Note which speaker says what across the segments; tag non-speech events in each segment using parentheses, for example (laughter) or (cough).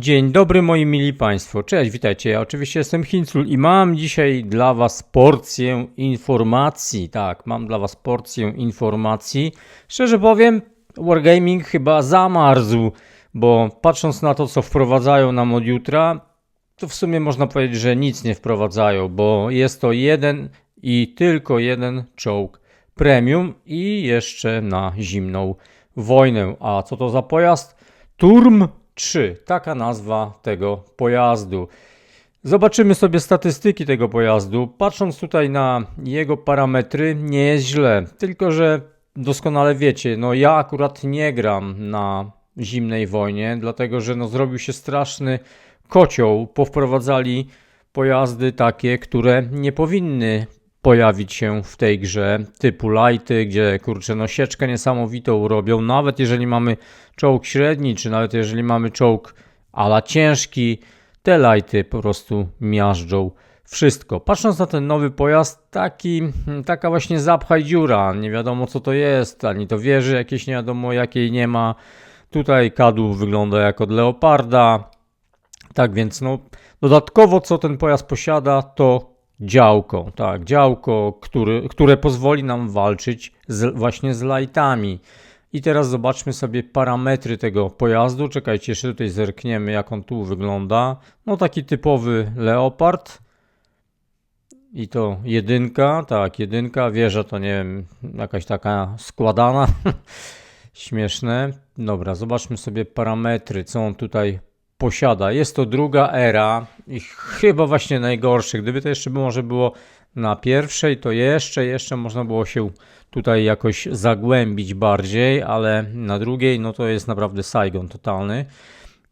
Speaker 1: Dzień dobry moi mili Państwo, cześć, witajcie, ja oczywiście jestem Hincul i mam dzisiaj dla Was porcję informacji, tak, mam dla Was porcję informacji. Szczerze powiem, Wargaming chyba zamarzł, bo patrząc na to co wprowadzają nam od jutra, to w sumie można powiedzieć, że nic nie wprowadzają, bo jest to jeden i tylko jeden czołg premium i jeszcze na zimną wojnę. A co to za pojazd? Turm 3, taka nazwa tego pojazdu. Zobaczymy sobie statystyki tego pojazdu. Patrząc tutaj na jego parametry, nie jest źle. Tylko, że doskonale wiecie, no ja akurat nie gram na zimnej wojnie, dlatego że no zrobił się straszny kocioł. Powprowadzali pojazdy takie, które nie powinny pojawić się w tej grze, typu lighty, gdzie kurczę no sieczkę niesamowitą robią, nawet jeżeli mamy czołg średni, czy nawet jeżeli mamy czołg ala ciężki, te lighty po prostu miażdżą wszystko. Patrząc na ten nowy pojazd, taki, taka właśnie zapchaj dziura, nie wiadomo co to jest, ani to wieży jakieś nie wiadomo jakiej nie ma. Tutaj kadłub wygląda jak od Leoparda. Tak więc no, dodatkowo co ten pojazd posiada to działko, tak, działko, który, które pozwoli nam walczyć z, właśnie z lightami. I teraz zobaczmy sobie parametry tego pojazdu. Czekajcie, jeszcze tutaj zerkniemy, jak on tu wygląda. No taki typowy Leopard. I to jedynka, tak, jedynka, wieża to nie wiem, jakaś taka składana. (laughs) Śmieszne. Dobra, zobaczmy sobie parametry, co on tutaj posiada. Jest to druga era i chyba właśnie najgorsze. Gdyby to jeszcze może było na pierwszej, to jeszcze, jeszcze można było się tutaj jakoś zagłębić bardziej, ale na drugiej, no to jest naprawdę Saigon totalny.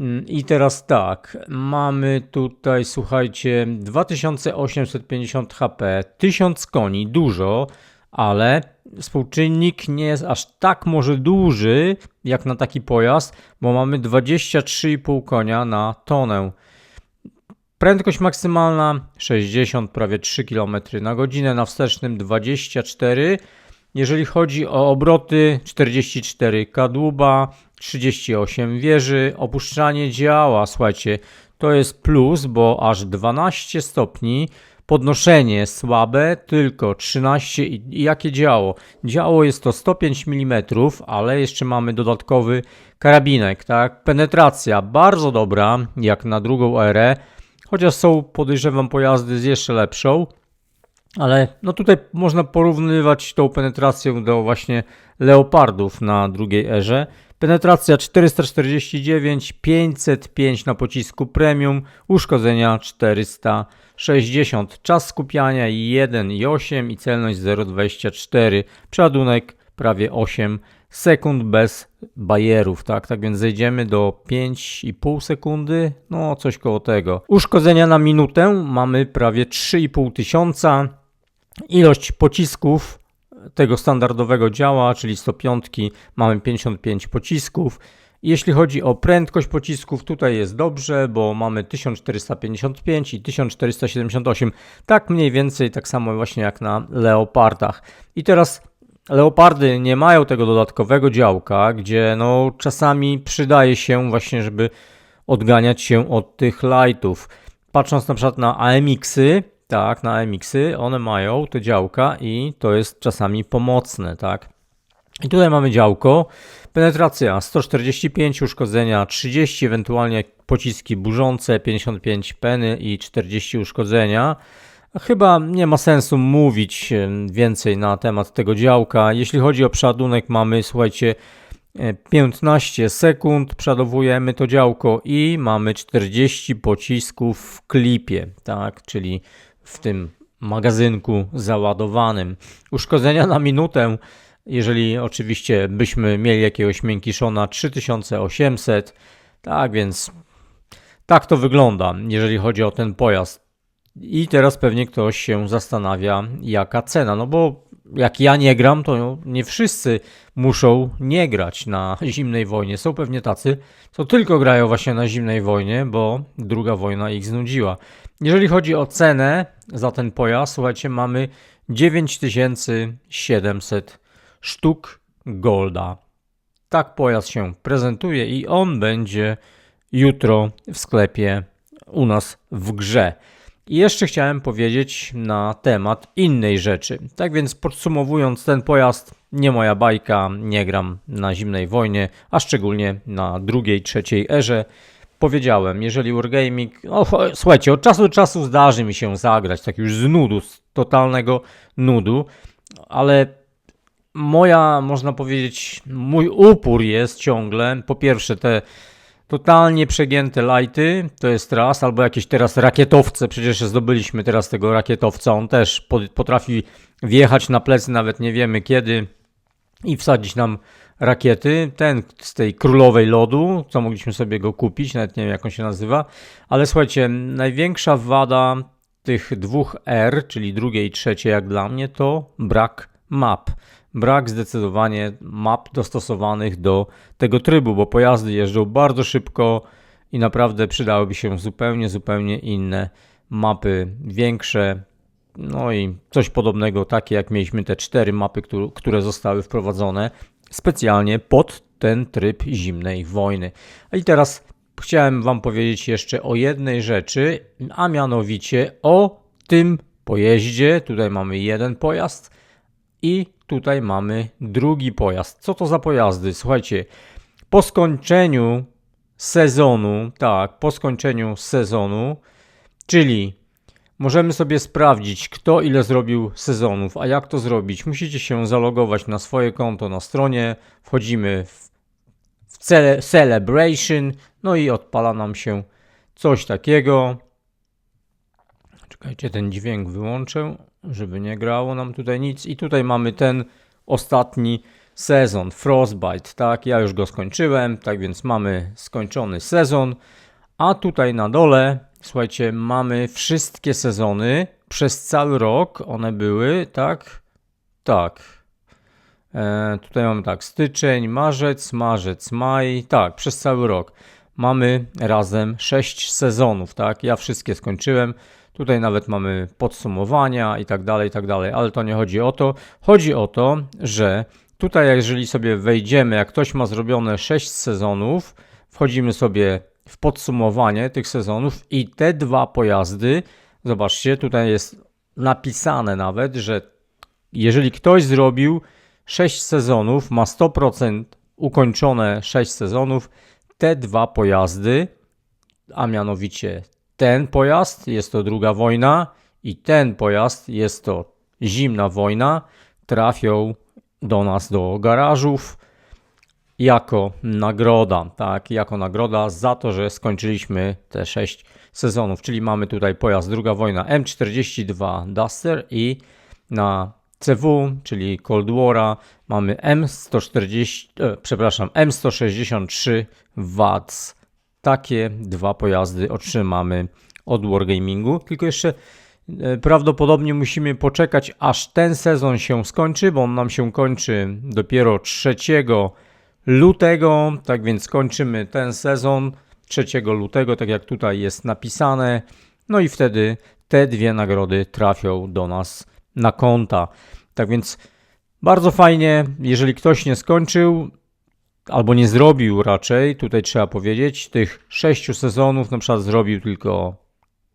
Speaker 1: Mm, I teraz tak, mamy tutaj, słuchajcie, 2850 HP, 1000 koni, dużo, ale współczynnik nie jest aż tak może duży jak na taki pojazd, bo mamy 23,5 konia na tonę. Prędkość maksymalna 60, prawie 3 km na godzinę, na wstecznym 24. Jeżeli chodzi o obroty 44 kadłuba, 38 wieży, opuszczanie działa, słuchajcie, to jest plus, bo aż 12 stopni Podnoszenie słabe, tylko 13. I jakie działo? Działo jest to 105 mm, ale jeszcze mamy dodatkowy karabinek, tak? Penetracja bardzo dobra, jak na drugą erę, chociaż są, podejrzewam, pojazdy z jeszcze lepszą. Ale no tutaj można porównywać tą penetrację do właśnie leopardów na drugiej erze. Penetracja 449, 505 na pocisku premium, uszkodzenia 460, czas skupiania 1,8 i celność 0,24, przeładunek prawie 8 sekund bez bajerów, tak? Tak więc zejdziemy do 5,5 sekundy, no coś koło tego. Uszkodzenia na minutę mamy prawie 3,5 tysiąca. Ilość pocisków tego standardowego działa, czyli 105 mamy 55 pocisków. Jeśli chodzi o prędkość pocisków, tutaj jest dobrze, bo mamy 1455 i 1478. Tak mniej więcej, tak samo właśnie jak na Leopardach. I teraz Leopardy nie mają tego dodatkowego działka, gdzie no czasami przydaje się właśnie, żeby odganiać się od tych lightów. Patrząc na przykład na AMX-y, tak, na MX-y, one mają te działka i to jest czasami pomocne, tak. I tutaj mamy działko, penetracja 145, uszkodzenia 30, ewentualnie pociski burzące 55 peny i 40 uszkodzenia. Chyba nie ma sensu mówić więcej na temat tego działka. Jeśli chodzi o przeładunek, mamy, słuchajcie, 15 sekund przodowujemy to działko i mamy 40 pocisków w klipie, tak, czyli w tym magazynku załadowanym. Uszkodzenia na minutę, jeżeli oczywiście byśmy mieli jakiegoś miękiszona 3800, tak więc tak to wygląda, jeżeli chodzi o ten pojazd. I teraz pewnie ktoś się zastanawia, jaka cena, no bo jak ja nie gram, to nie wszyscy muszą nie grać na zimnej wojnie. Są pewnie tacy, co tylko grają właśnie na zimnej wojnie, bo druga wojna ich znudziła. Jeżeli chodzi o cenę za ten pojazd, słuchajcie, mamy 9700 sztuk golda. Tak pojazd się prezentuje i on będzie jutro w sklepie u nas w grze. I jeszcze chciałem powiedzieć na temat innej rzeczy. Tak więc podsumowując, ten pojazd nie moja bajka, nie gram na zimnej wojnie, a szczególnie na drugiej, trzeciej erze. Powiedziałem, jeżeli Wargaming, no słuchajcie, od czasu do czasu zdarzy mi się zagrać, tak już z nudu, z totalnego nudu, ale moja, można powiedzieć, mój upór jest ciągle, po pierwsze te totalnie przegięte lighty, to jest raz, albo jakieś teraz rakietowce, przecież zdobyliśmy teraz tego rakietowca, on też potrafi wjechać na plecy, nawet nie wiemy kiedy i wsadzić nam rakiety, ten z tej królowej lodu, co mogliśmy sobie go kupić, nawet nie wiem jak on się nazywa, ale słuchajcie, największa wada tych dwóch R, czyli drugiej i trzeciej jak dla mnie, to brak map. Brak zdecydowanie map dostosowanych do tego trybu, bo pojazdy jeżdżą bardzo szybko i naprawdę przydałyby się zupełnie, zupełnie inne mapy, większe, no i coś podobnego, takie jak mieliśmy te cztery mapy, które zostały wprowadzone specjalnie pod ten tryb zimnej wojny. I teraz chciałem Wam powiedzieć jeszcze o jednej rzeczy, a mianowicie o tym pojeździe. Tutaj mamy jeden pojazd i tutaj mamy drugi pojazd. Co to za pojazdy? Słuchajcie, po skończeniu sezonu, tak, po skończeniu sezonu, czyli możemy sobie sprawdzić, kto ile zrobił sezonów, a jak to zrobić? Musicie się zalogować na swoje konto na stronie, wchodzimy w, w cele, Celebration, no i odpala nam się coś takiego. Czekajcie, ten dźwięk wyłączę żeby nie grało nam tutaj nic. I tutaj mamy ten ostatni sezon, Frostbite, tak, ja już go skończyłem, tak więc mamy skończony sezon, a tutaj na dole, słuchajcie, mamy wszystkie sezony przez cały rok, one były, tak, tak, e, tutaj mamy tak, styczeń, marzec, marzec, maj, tak, przez cały rok. Mamy razem 6 sezonów, tak, ja wszystkie skończyłem, Tutaj nawet mamy podsumowania i tak dalej, i tak dalej, ale to nie chodzi o to. Chodzi o to, że tutaj jeżeli sobie wejdziemy, jak ktoś ma zrobione 6 sezonów, wchodzimy sobie w podsumowanie tych sezonów i te dwa pojazdy, zobaczcie, tutaj jest napisane nawet, że jeżeli ktoś zrobił 6 sezonów, ma 100% ukończone 6 sezonów, te dwa pojazdy, a mianowicie ten pojazd jest to druga wojna i ten pojazd jest to zimna wojna, trafią do nas do garażów jako nagroda, tak, jako nagroda za to, że skończyliśmy te 6 sezonów, czyli mamy tutaj pojazd druga wojna M42 Duster i na CW, czyli Cold War'a mamy M140, e, przepraszam, M163 Watts takie dwa pojazdy otrzymamy od Wargamingu. Tylko jeszcze e, prawdopodobnie musimy poczekać, aż ten sezon się skończy, bo on nam się kończy dopiero 3 lutego. Tak więc kończymy ten sezon 3 lutego, tak jak tutaj jest napisane. No i wtedy te dwie nagrody trafią do nas na konta. Tak więc bardzo fajnie, jeżeli ktoś nie skończył, albo nie zrobił raczej, tutaj trzeba powiedzieć, tych sześciu sezonów na przykład zrobił tylko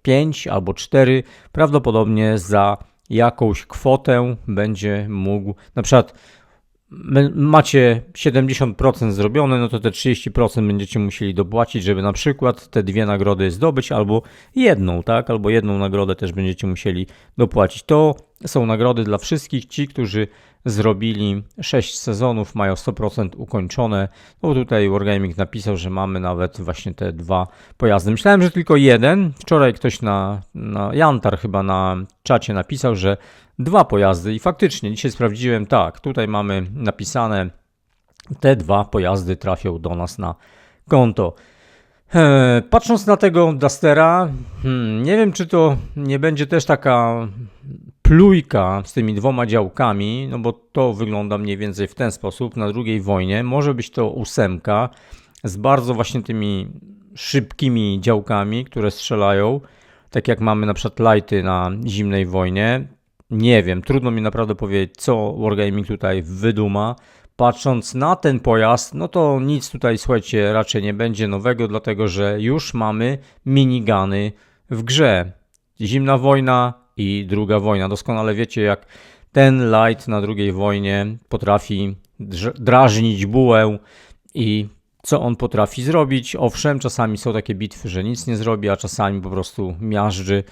Speaker 1: pięć albo cztery, prawdopodobnie za jakąś kwotę będzie mógł, na przykład macie 70% zrobione, no to te 30% będziecie musieli dopłacić, żeby na przykład te dwie nagrody zdobyć, albo jedną, tak, albo jedną nagrodę też będziecie musieli dopłacić. To są nagrody dla wszystkich ci, którzy zrobili 6 sezonów, mają 100% ukończone. No tutaj Wargaming napisał, że mamy nawet właśnie te dwa pojazdy. Myślałem, że tylko jeden. Wczoraj ktoś na, na Jantar chyba na czacie napisał, że dwa pojazdy i faktycznie dzisiaj sprawdziłem, tak, tutaj mamy napisane te dwa pojazdy trafią do nas na konto. E, patrząc na tego Dustera, hmm, nie wiem, czy to nie będzie też taka plujka z tymi dwoma działkami, no bo to wygląda mniej więcej w ten sposób na drugiej wojnie. Może być to ósemka z bardzo właśnie tymi szybkimi działkami, które strzelają, tak jak mamy na przykład lighty na zimnej wojnie. Nie wiem, trudno mi naprawdę powiedzieć, co Wargaming tutaj wyduma. patrząc na ten pojazd, no to nic tutaj, słuchajcie, raczej nie będzie nowego, dlatego że już mamy minigany w grze. Zimna wojna i druga wojna. Doskonale wiecie, jak ten light na drugiej wojnie potrafi drażnić bułę i co on potrafi zrobić. Owszem, czasami są takie bitwy, że nic nie zrobi, a czasami po prostu miażdży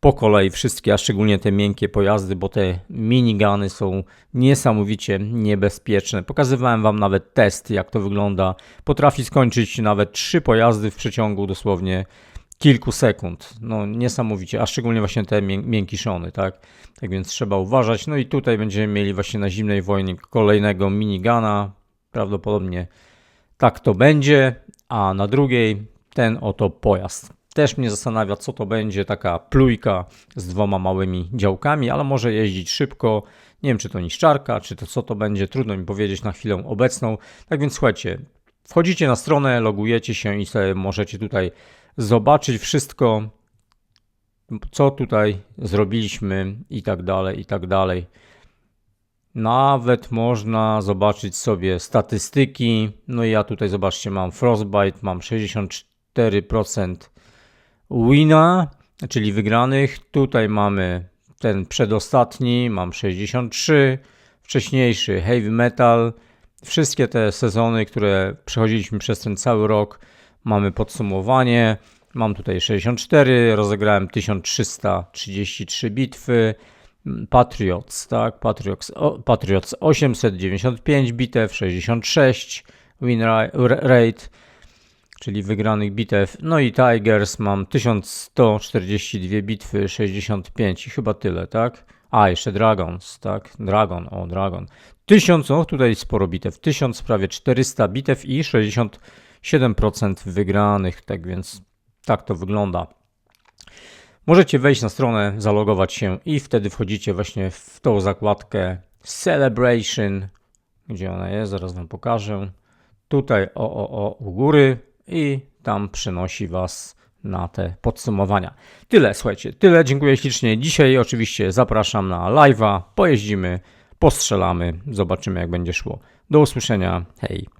Speaker 1: po kolei wszystkie, a szczególnie te miękkie pojazdy, bo te minigany są niesamowicie niebezpieczne. Pokazywałem Wam nawet test, jak to wygląda. Potrafi skończyć nawet trzy pojazdy w przeciągu dosłownie kilku sekund. No niesamowicie, a szczególnie właśnie te mię- miękiszony, tak? Tak więc trzeba uważać. No i tutaj będziemy mieli właśnie na zimnej wojnie kolejnego minigana. Prawdopodobnie tak to będzie, a na drugiej ten oto pojazd. Też mnie zastanawia, co to będzie taka plujka z dwoma małymi działkami, ale może jeździć szybko. Nie wiem, czy to niszczarka, czy to co to będzie, trudno mi powiedzieć na chwilę obecną. Tak więc słuchajcie, wchodzicie na stronę, logujecie się i sobie możecie tutaj zobaczyć wszystko, co tutaj zrobiliśmy i tak dalej, i tak dalej. Nawet można zobaczyć sobie statystyki. No i ja tutaj zobaczcie, mam Frostbite, mam 64% wina, czyli wygranych. Tutaj mamy ten przedostatni, mam 63, wcześniejszy Heavy Metal. Wszystkie te sezony, które przechodziliśmy przez ten cały rok, mamy podsumowanie. Mam tutaj 64, rozegrałem 1333 bitwy. Patriots, tak, Patriots, Patriots 895 bitew, 66 win rate, czyli wygranych bitew. No i Tigers mam 1142 bitwy, 65 i chyba tyle, tak? A, jeszcze Dragons, tak? Dragon, o, Dragon. 1000, o tutaj sporo bitew, 1000 prawie 400 bitew i 67% wygranych, tak więc tak to wygląda. Możecie wejść na stronę, zalogować się i wtedy wchodzicie właśnie w tą zakładkę Celebration, gdzie ona jest, zaraz Wam pokażę. Tutaj o, o, o u góry i tam przynosi Was na te podsumowania. Tyle, słuchajcie, tyle. Dziękuję ślicznie. Dzisiaj oczywiście zapraszam na live'a, pojeździmy, postrzelamy, zobaczymy jak będzie szło. Do usłyszenia, hej.